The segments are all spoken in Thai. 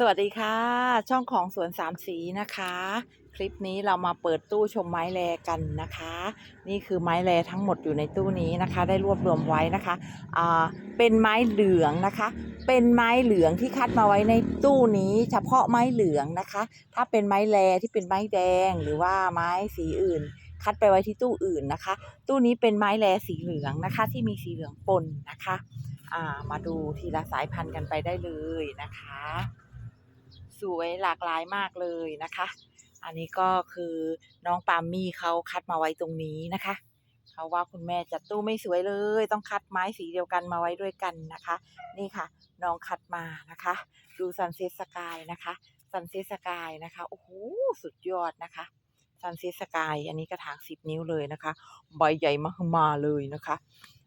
สวัสดีค่ะ ช่องของสวนสามสีนะคะ คลิปนี้เรามาเปิดตู้ชมไม้แลกันนะคะ นี่คือไม้แลทั้งหมดอยู่ในตู้นี้นะคะ ได้รวบรวมไว้นะคะอ่าเป็นไม้เหลืองนะคะ เป็นไม้เหลืองที่คัดมาไว้ในตู้นี้ เฉพาะไม้เหลืองนะคะ ถ้าเป็นไม้แลที่เป็นไม้แดงหรือว่าไม้สีอื่น คัดไปไว้ที่ตู้อื่นนะคะ ตู้นี้เป็นไม้แลสีเหลืองนะคะ ที่มีสีเหลืองปนนะคะอ่ามาดูทีละสายพันธุ์กันไปได้เลยนะคะ สวยหลากหลายมากเลยนะคะ อันนี้ก็คือน้องปามมี่เขาคัดมาไว้ตรงนี้นะคะเขาว่าคุณแม่จัดตู้ไม่สวยเลย ต้องคัดไม้สีเดียวกันมาไว้ด้วยกันนะคะ นี่ค่ะ น้องคัดมานะคะ ดูซันเซ็ตสกายนะคะซันเซ็ตสกายนะคะโอ้โหสุดยอดนะคะซันเซ็ตสกายอันนี้กระถางสิบนิ้วเลยนะคะ ใบใหญ่มากมาเลยนะคะ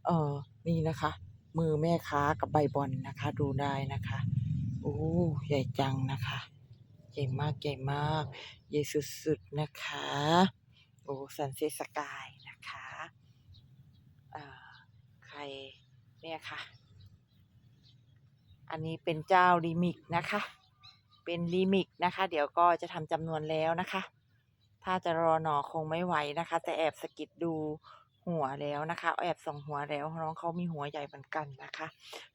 เออนี่นะคะ มือแม่ค้ากับใบบอลนะคะ ดูได้นะคะ โอ้ใหญ่จังนะคะ ใหญ่มากใหญ่มาก ใหญ่สุดๆนะคะ โอ้สันเซสกายนะคะอ่าใครเนี่ยค่ะ อันนี้เป็นเจ้าลิมิกนะคะ เป็นลิมิกนะคะ เดี๋ยวก็จะทำจำนวนแล้วนะคะ ถ้าจะรอหนอคงไม่ไหวนะคะ แต่แอบสกิดดู หัวแล้วนะคะแอบส่องหัวแล้วน้องเขามีหัวใหญ่เหมือนกันนะคะ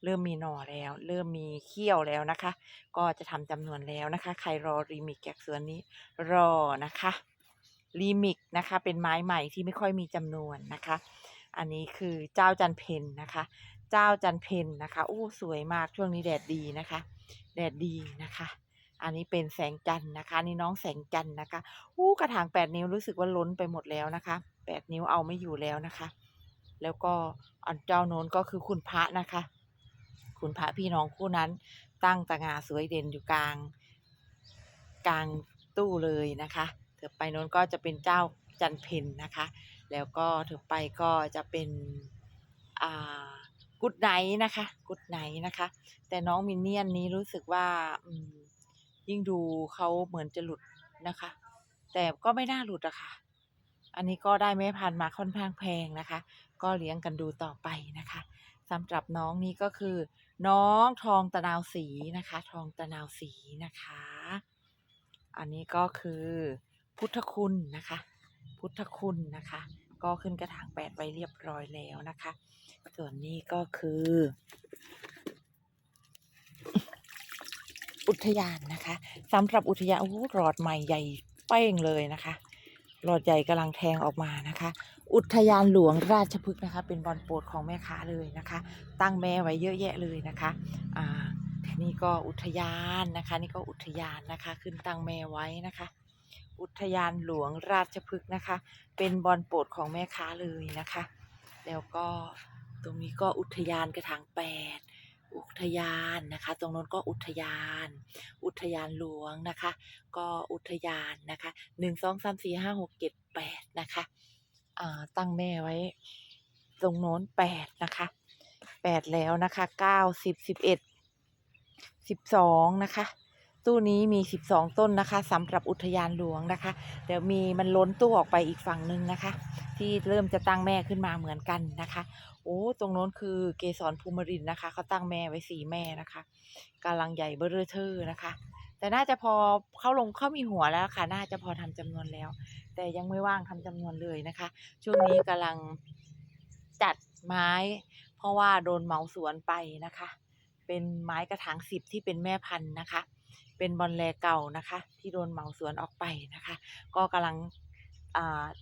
เริ่มมีหน่อแล้ว เริ่มมีเขี้ยวแล้วนะคะ ก็จะทำจำนวนแล้วนะคะ ใครรอรีมิกแกกสวนนี้รอนะคะรีมิกนะคะเป็นไม้ใหม่ที่ไม่ค่อยมีจำนวนนะคะ อันนี้คือเจ้าจันเพนนะคะ เจ้าจันเพนนะคะอู้สวยมากช่วงนี้แดดดีนะคะ แดดดีนะคะอันนี้เป็นแสงจันนะคะนี่น้องแสงจันนะคะอู้กระถางแปดนิ้วรู้สึกว่าล้นไปหมดแล้วนะคะ แปดนิ้วเอาไม่อยู่แล้วนะคะ แล้วก็อันเจ้าโน้นก็คือคุณพระนะคะ คุณพระพี่น้องคู่นั้น ตั้งตางาสวยเด่นอยู่กลาง กลางตู้เลยนะคะเถือไปโน้นก็จะเป็นเจ้าจันเพนนะคะ แล้วก็เถือไปก็จะเป็นอ่ากุดไนนะคะกุดไนนะคะ แต่น้องมินเนี่ยนนี้รู้สึกว่ายิ่งดูเขาเหมือนจะหลุดนะคะ แต่ก็ไม่น่าหลุดอะค่ะ อันนี้ก็ได้แม่พันธุ์มาค่อนข้างแพงนะคะ ก็เลี้ยงกันดูต่อไปนะคะสำหรับน้องนี้ก็คือ น้องทองตะนาวสีนะคะ ทองตะนาวสีนะคะ อันนี้ก็คือพุทธคุณนะคะ พุทธคุณนะคะ ก็ขึ้นกระถางแปดไว้เรียบร้อยแล้วนะคะ ส่วนนี้ก็คือ อุทยานนะคะสำหรับอุทยานโอ้โหหลอดใหม่ใหญ่เป้งเลยนะคะ หลอดใหญ่กำลังแทงออกมานะคะ อุทยานหลวงราชพฤกษ์นะคะ เป็นบอลโปรดของแม่ค้าเลยนะคะ ตั้งแม่ไว้เยอะแยะเลยนะคะอ่านี่ก็อุทยานนะคะ นี่ก็อุทยานนะคะ ขึ้นตั้งแม่ไว้นะคะ อุทยานหลวงราชพฤกษ์นะคะ เป็นบอลโปรดของแม่ค้าเลยนะคะ แล้วก็ตรงนี้ก็อุทยานกระถางแปด อุทยานนะคะ ตรงโน้นก็อุทยาน อุทยานหลวงนะคะ ก็อุทยานนะคะหนึ่งสองสามสี่ห้าหกเจ็ดแปดนะคะอ่าตั้งแม่ไว้ ตรงโน้นแปดนะคะแปดแล้วนะคะเก้าสิบสิบเอ็ดสิบสองนะคะ ตู้นี้มีสิบสองต้นนะคะสำหรับอุทยานหลวงนะคะ เดี๋ยวมีมันล้นตู้ออกไปอีกฝั่งหนึ่งนะคะ ที่เริ่มจะตั้งแม่ขึ้นมาเหมือนกันนะคะ โอ้ตรงโน้นคือเกสรภูมิรินนะคะเขาตั้งแม่ไว้สี่แม่นะคะกำลังใหญ่เบ้อเร่อเทอนะคะ แต่น่าจะพอเข้าลงเข้ามีหัวแล้วค่ะ น่าจะพอทำจำนวนแล้ว แต่ยังไม่ว่างทำจำนวนเลยนะคะ ช่วงนี้กำลังจัดไม้ เพราะว่าโดนเหมาสวนไปนะคะ เป็นไม้กระถางสิบที่เป็นแม่พันธุ์นะคะ เป็นบอลแลเก่านะคะ ที่โดนเหมาสวนออกไปนะคะ ก็กำลัง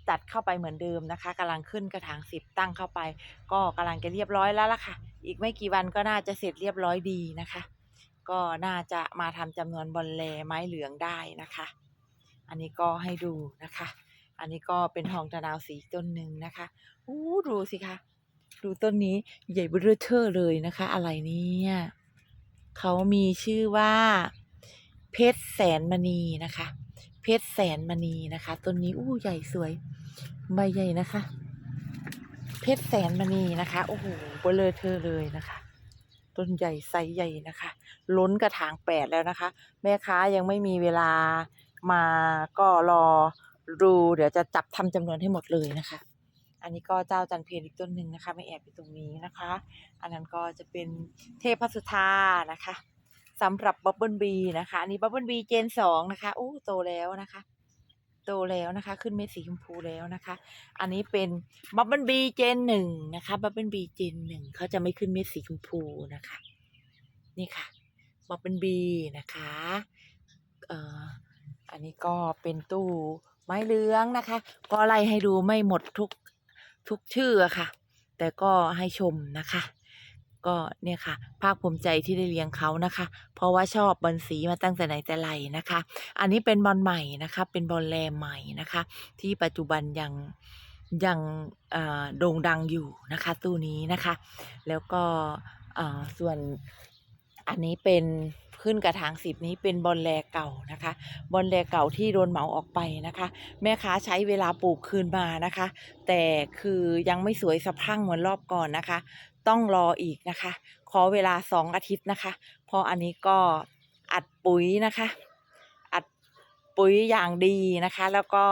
จัดเข้าไปเหมือนเดิมนะคะกำลังขึ้นกระถางสิบตั้งเข้าไป ก็กำลังจะเรียบร้อยแล้วล่ะค่ะ อีกไม่กี่วันก็น่าจะเสร็จเรียบร้อยดีนะคะ ก็น่าจะมาทำจำนวนบอลแลไม้เหลืองได้นะคะ อันนี้ก็ให้ดูนะคะ อันนี้ก็เป็นทองตะนาวสีต้นหนึ่งนะคะอู้ดูสิคะดูต้นนี้ใหญ่เบ้อเร่อเทอเลยนะคะ อะไรเนี่ยเขามีชื่อว่า เพชรแสนมณีนะคะ เพชรแสนมณีนะคะต้นนี้อู้ใหญ่สวยใบใหญ่นะคะ เพชรแสนมณีนะคะโอ้โหเบลอเธอเลยนะคะต้นใหญ่ไซส์ใหญ่นะคะ ล้นกระถางแปดแล้วนะคะ แม่ค้ายังไม่มีเวลามาก็รอดูเดี๋ยวจะจับทำจำนวนให้หมดเลยนะคะ อันนี้ก็เจ้าจันเพลอีกต้นหนึ่งนะคะไม่แอบอยู่ตรงนี้นะคะ อันนั้นก็จะเป็นเทพสุธานะคะ สำหรับบับเบิลบีนะคะอันนี้บับเบิลบีเจนสองนะคะโอ้โตแล้วนะคะ โตแล้วนะคะ ขึ้นเม็ดสีชมพูแล้วนะคะ อันนี้เป็นบับเบิลบีเจนหนึ่งนะคะบับเบิลบีเจนหนึ่งเขาจะไม่ขึ้นเม็ดสีชมพูนะคะ นี่ค่ะบับเบิลบีนะคะเอ่ออันนี้ก็เป็นตู้ไม้เลื้องนะคะ ก็ไล่ให้ดูไม่หมดทุกทุกชื่อะค่ะ แต่ก็ให้ชมนะคะ ก็เนี่ยค่ะ ภาคภูมิใจที่ได้เลี้ยงเขานะคะ เพราะว่าชอบบอลสีมาตั้งแต่ไหนแต่ไรนะคะ อันนี้เป็นบอลใหม่นะคะ เป็นบอลแลใหม่นะคะ ที่ปัจจุบันยังยังโด่งดังอยู่นะคะ ตู้นี้นะคะ แล้วก็ส่วนอันนี้เป็น ขึ้นกระถางสิบนี้เป็นบอลแลเก่านะคะ บอลแลเก่าที่โดนเหมาออกไปนะคะ แม่ค้าใช้เวลาปลูกคืนมานะคะ แต่คือยังไม่สวยสะพั่งเหมือนรอบก่อนนะคะ ต้องรออีกนะคะ ขอเวลาสองอาทิตย์นะคะ เพราะอันนี้ก็อัดปุ๋ยนะคะอัดปุ๋ยอย่างดีนะคะ แล้วก็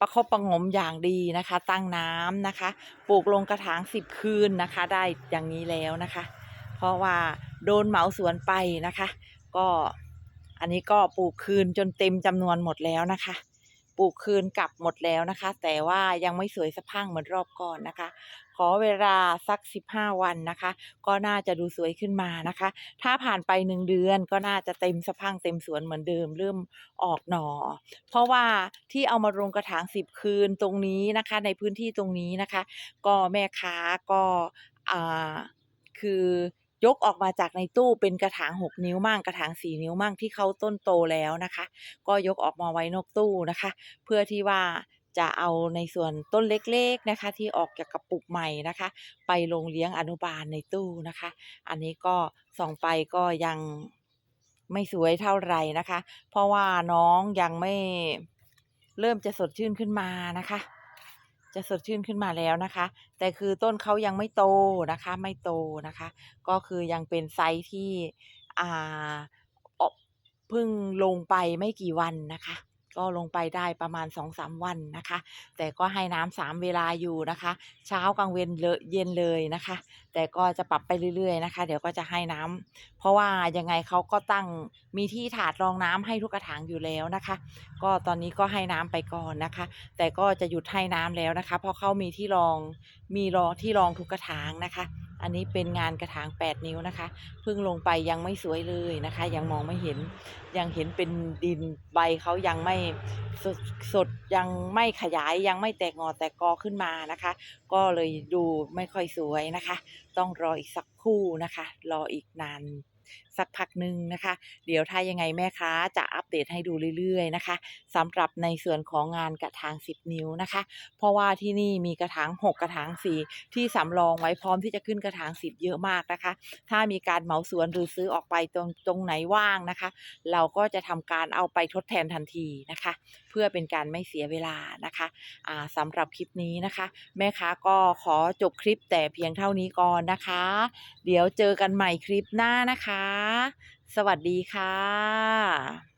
ประคบประงมอย่างดีนะคะ ตั้งน้ำนะคะ ปลูกลงกระถางสิบคืนนะคะ ได้อย่างนี้แล้วนะคะ เพราะว่าโดนเหมาสวนไปนะคะ ก็อันนี้ก็ปลูกคืนจนเต็มจำนวนหมดแล้วนะคะ ปลูกคืนกลับหมดแล้วนะคะ แต่ว่ายังไม่สวยสะพังเหมือนรอบก่อนนะคะ ขอเวลาสัก 15 วันนะคะ ก็น่าจะดูสวยขึ้นมานะคะ ถ้าผ่านไปหนึ่งเดือนก็น่าจะเต็มสะพังเต็มสวนเหมือนเดิมเริ่มออกหน่อ เพราะว่าที่เอามาลงกระถางสิบคืนตรงนี้นะคะ ในพื้นที่ตรงนี้นะคะ ก็แม่ค้าก็อ่าคือ ยกออกมาจากในตู้เป็นกระถางหกนิ้วมั่งกระถางสี่นิ้วมั่งที่เขาต้นโตแล้วนะคะ ก็ยกออกมาไว้นอกตู้นะคะ เพื่อที่ว่าจะเอาในส่วนต้นเล็กๆนะคะ ที่ออกจากกระปุกใหม่นะคะ ไปลงเลี้ยงอนุบาลในตู้นะคะ อันนี้ก็ส่องไปก็ยังไม่สวยเท่าไหร่นะคะ เพราะว่าน้องยังไม่เริ่มจะสดชื่นขึ้นมานะคะ จะสดชื่นขึ้นมาแล้วนะคะ แต่คือต้นเขายังไม่โตนะคะ ไม่โตนะคะ ก็คือยังเป็นไซส์ที่อ่าออกเพิ่งลงไปไม่กี่วันนะคะ ก็ลงไปได้ประมาณ 2-3 วันนะคะ แต่ก็ให้น้ำสามเวลาอยู่นะคะ เช้ากลางเวนเลเย็นเลยนะคะ แต่ก็จะปรับไปเรื่อยๆนะคะ เดี๋ยวก็จะให้น้ำเพราะว่ายังไงเขาก็ตั้งมีที่ถาดรองน้ำให้ทุกกระถางอยู่แล้วนะคะ ก็ตอนนี้ก็ให้น้ำไปก่อนนะคะ แต่ก็จะหยุดให้น้ำแล้วนะคะ เพราะเขามีที่รองมีรองที่รองทุกกระถางนะคะ อันนี้เป็นงานกระถาง 8 นิ้วนะคะ เพิ่งลงไปยังไม่สวยเลยนะคะ ยังมองไม่เห็น ยังเห็นเป็นดินใบเขายังไม่สดสดยังไม่ขยายยังไม่แตกงอแตกกอขึ้นมานะคะ ก็เลยดูไม่ค่อยสวยนะคะ ต้องรออีกสักครู่นะคะ รออีกนาน สักพักหนึ่งนะคะ เดี๋ยวถ้ายังไงแม่ค้าจะอัปเดตให้ดูเรื่อยๆนะคะสำหรับในส่วนของงานกระถาง 10 นิ้วนะคะ เพราะว่าที่นี่มีกระถาง 6 กระถาง 4 ที่สำรองไว้พร้อมที่จะขึ้นกระถาง 10 เยอะมากนะคะ ถ้ามีการเหมาสวนหรือซื้อออกไปตรงตรงไหนว่างนะคะ เราก็จะทำการเอาไปทดแทนทันทีนะคะ เพื่อเป็นการไม่เสียเวลานะคะอ่าสำหรับคลิปนี้นะคะ แม่ค้าก็ขอจบคลิปแต่เพียงเท่านี้ก่อนนะคะ เดี๋ยวเจอกันใหม่คลิปหน้านะคะสวัสดีค่ะ